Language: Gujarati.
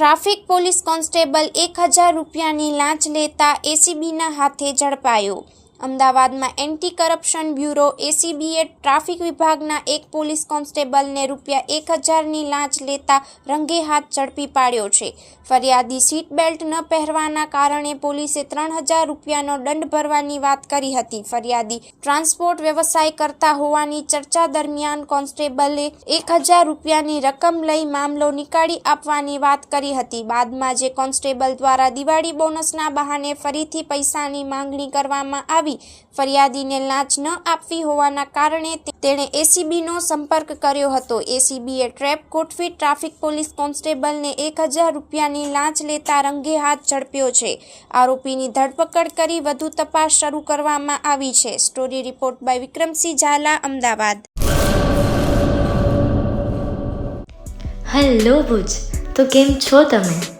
ટ્રાફિક પોલીસ કોન્સ્ટેબલ એક હજાર રૂપિયાની લાંચ લેતા એસીબીના હાથે ઝડપાયો. અમદાવાદમાં એન્ટી કરપ્શન બ્યુરો એસીબીએ ટ્રાફિક વિભાગના એક પોલીસ કોન્સ્ટેબલને રૂપિયા એક હજારની લાંચ લેતા રંગે હાથ ઝડપી પાડ્યો છે. ફરિયાદી સીટ બેલ્ટ ન પહેરવાના કારણે પોલીસે ત્રણ હજાર રૂપિયાનો દંડ ભરવાની વાત કરી હતી. ફરિયાદી ટ્રાન્સપોર્ટ વ્યવસાય કરતા હોવાની ચર્ચા દરમિયાન કોન્સ્ટેબલે એક હજાર રૂપિયાની રકમ લઈ મામલો નીકાળી આપવાની વાત કરી હતી. બાદમાં જે કોન્સ્ટેબલ દ્વારા દિવાળી બોનસના બહાને ફરીથી પૈસાની માંગણી કરવામાં આવી ફરિયાદીને લાંચ ન આપવી હોવાના કારણે તેણે એસીબીનો સંપર્ક કર્યો હતો. એસીબીએ ટ્રેપ ગોઠવી ટ્રાફિક પોલીસ કોન્સ્ટેબલને એક હજાર રૂપિયાની લાંચ લેતા રંગે હાથ ઝડપ્યો છે. આરોપીની ધરપકડ કરી વધુ તપાસ શરૂ કરવામાં આવી છે. Story report by Vikramsinh Zala, Ahmedabad. Hello Bhuj, તો કેમ છો તમે?